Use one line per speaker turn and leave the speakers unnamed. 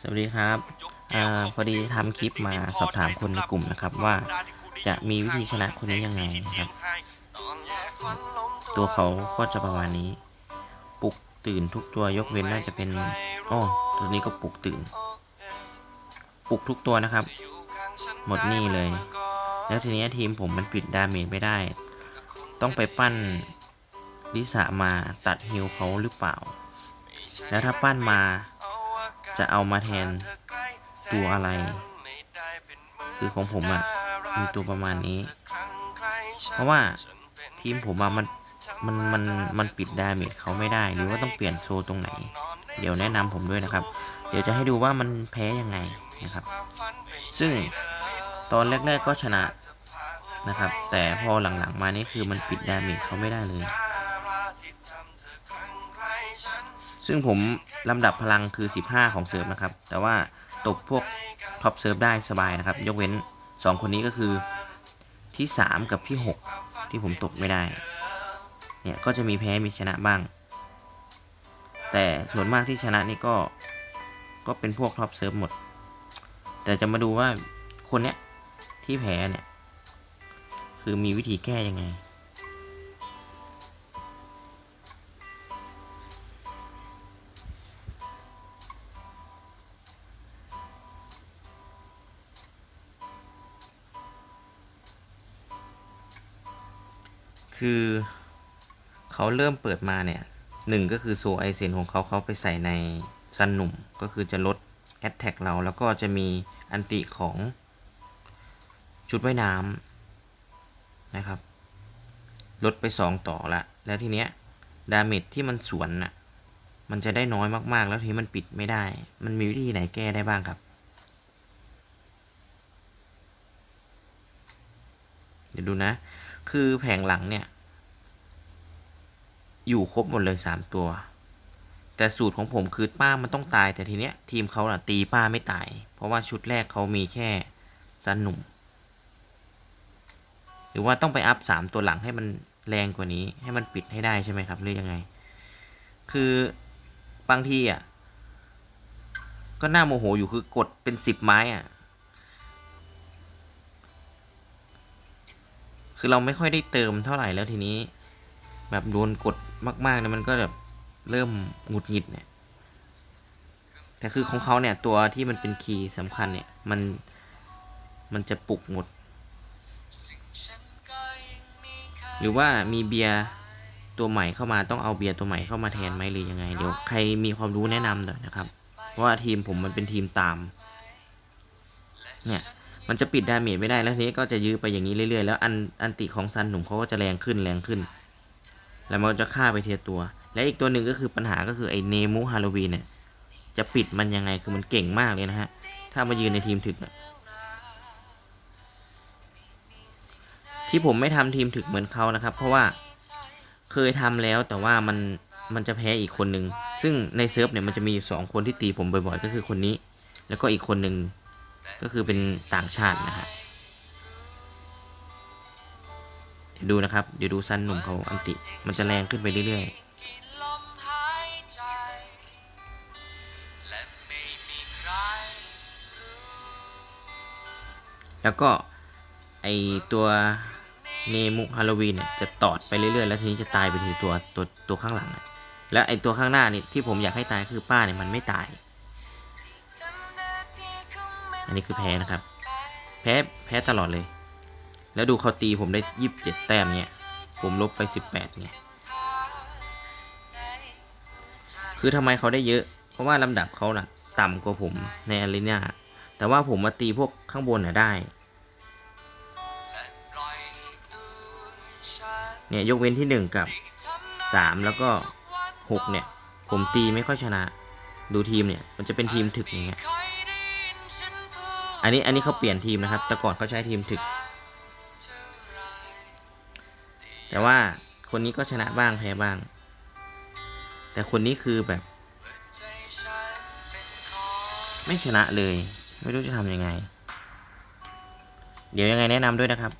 สวัสดีครับอาพอดีทำคลิปมาสอบถามคนในกลุ่มนะครับว่า จะมีวิธีชนะคนนี้ยังไงนะครับ ตัวเขาก็จะประมาณนี้ ปลุกตื่นทุกตัวยกเว้นน่าจะเป็นอ๋อตัวนี้ก็ปลุกตื่น ปลุกทุกตัวนะครับ หมดนี่เลย แล้วทีนี้ทีมผมมันปิดดาเมจไม่ได้ ต้องไปปั้นลิสามาตัดฮิลเขาหรือเปล่า แล้วถ้าปั้นมา จะเอามาแทนตัวอะไร คือของผมอะ่ะ มีตัวประมาณนี้ เพราะว่าทีมผมอะมันมันมันมันปิดดาเมจเขาไม่ได้ หรือว่าต้องเปลี่ยนโซตรงไหน เดี๋ยวแนะนำผมด้วยนะครับ เดี๋ยวจะให้ดูว่ามันแพ้ยังไงนะครับ ซึ่งตอนแรก ๆก็ชนะนะครับ แต่พอหลังๆมานี่คือมันปิดดาเมจเขาไม่ได้เลย ซึ่งผมลำดับพลังคือ 15 ของเซิร์ฟนะครับ แต่ว่าตกพวกท็อปเซิร์ฟได้สบายนะครับ ยกเว้น 2 คนนี้ก็คือที่ 3 กับที่ 6 ที่ผมตกไม่ได้ เนี่ย ก็จะมีแพ้มีชนะบ้าง แต่ส่วนมากที่ชนะนี่ก็ ก็เป็นพวกท็อปเซิร์ฟหมด แต่จะมาดูว่าคนเนี้ยที่แพ้เนี่ย คือมีวิธีแก้ยังไง คือเขาเริ่มเปิดมาเนี่ยหนึ่งก็คือโซไอเซนของเขาเขาไปใส่ในซันหนุ่ม ก็คือจะลดแอตแทกเรา แล้วก็จะมีอันติของชุดว่ายน้ำนะครับ ลดไป 2 ต่อละ แล้วทีเนี้ยดาเมจที่มันสวนน่ะมันจะได้น้อยมากๆ แล้วทีมันปิดไม่ได้ มันมีวิธีไหนแก้ได้บ้างครับ เดี๋ยวดูนะ คือแผงหลังเนี่ย อยู่ครบหมดเลย3ตัว แต่สูตรของผมคือป้ามันต้องตายแต่ทีเนี้ยทีมเขาอะตีป้าไม่ตาย เพราะว่าชุดแรกเขามีแค่ซันหนุ่ม หรือว่าต้องไปอัพ3ตัวหลังให้มันแรงกว่านี้ ให้มันปิดให้ได้ใช่ไหมครับหรือยังไง คือบางทีอะก็น่าโมโหอยู่คือกดเป็น10ไม้อะ คือเราไม่ค่อยได้เติมเท่าไหร่แล้วทีนี้ แบบโดนกดมากๆเนี่ยมันก็แบบเริ่มหงุดหงิดเนี่ย แต่คือของเขาเนี่ยตัวที่มันเป็นคีย์สำคัญเนี่ย มันมันจะปลุกหมด หรือว่ามีเบียร์ตัวใหม่เข้ามาต้องเอาเบียร์ตัวใหม่เข้ามาแทนไหมหรือยังไง เดี๋ยวใครมีความรู้แนะนำหน่อยนะครับ เพราะว่าทีมผมมันเป็นทีมตาม เนี่ย มันจะปิดดาเมจไม่ได้แล้วทีนี้ก็จะยื้อไปอย่างนี้เรื่อยๆ แล้วอันอันติของซันหนุ่มเขาก็จะแรงขึ้นแรงขึ้น แล้วมันจะฆ่าไปเทียตัว และอีกตัวหนึ่งก็คือปัญหาก็คือไอเนมูฮาโลวีนเนี่ยจะปิดมันยังไงคือมันเก่งมากเลยนะฮะ ถ้ามายืนในทีมถึกที่ผมไม่ทำทีมถึกเหมือนเขานะครับ เพราะว่าเคยทำแล้วแต่ว่ามันมันจะแพ้อีกคนหนึ่งซึ่งในเซิร์ฟเนี่ยมันจะมีอยู่สองคนที่ตีผมบ่อยๆ ก็คือคนนี้ แล้วก็อีกคนหนึ่ง ก็คือเป็นต่างชาตินะฮะเดี๋ยวดูนะครับ เดี๋ยวดูซันหนุ่มเขาอันติ มันจะแรงขึ้นไปเรื่อยๆ แล้วก็ไอตัวเนมุฮาโลวีนเนี่ยจะตอดไปเรื่อยๆ แล้วทีนี้จะตายไปทีตัวตัวตัวข้างหลังอะแล้วไอตัวข้างหน้านี่ที่ผมอยากให้ตายคือป้าเนี่ยมันไม่ตาย อันนี้คือแพ้นะครับ แพ้แพ้ตลอดเลย แล้วดูเขาตีผมได้ยี่สิบเจ็ดแต้มเนี่ย ผมลบไปสิบแปดเนี่ย คือทำไมเขาได้เยอะ เพราะว่าลำดับเขาน่ะ ต่ำกว่าผมในอารีนาแต่ว่าผมมาตีพวกข้างบนน่ะได้ เนี่ยยกเว้นที่หนึ่งกับสามแล้วก็หกเนี่ย ผมตีไม่ค่อยชนะ ดูทีมเนี่ย มันจะเป็นทีมถึกอย่างเงี้ย อันนี้อันนี้เขาเปลี่ยนทีมนะครับ แต่ก่อนเขาใช้ทีมถึก แต่ว่าคนนี้ก็ชนะบ้างแพ้บ้าง แต่คนนี้คือแบบ ไม่ชนะเลย ไม่รู้จะทำยังไง เดี๋ยวยังไงแนะนำด้วยนะครับ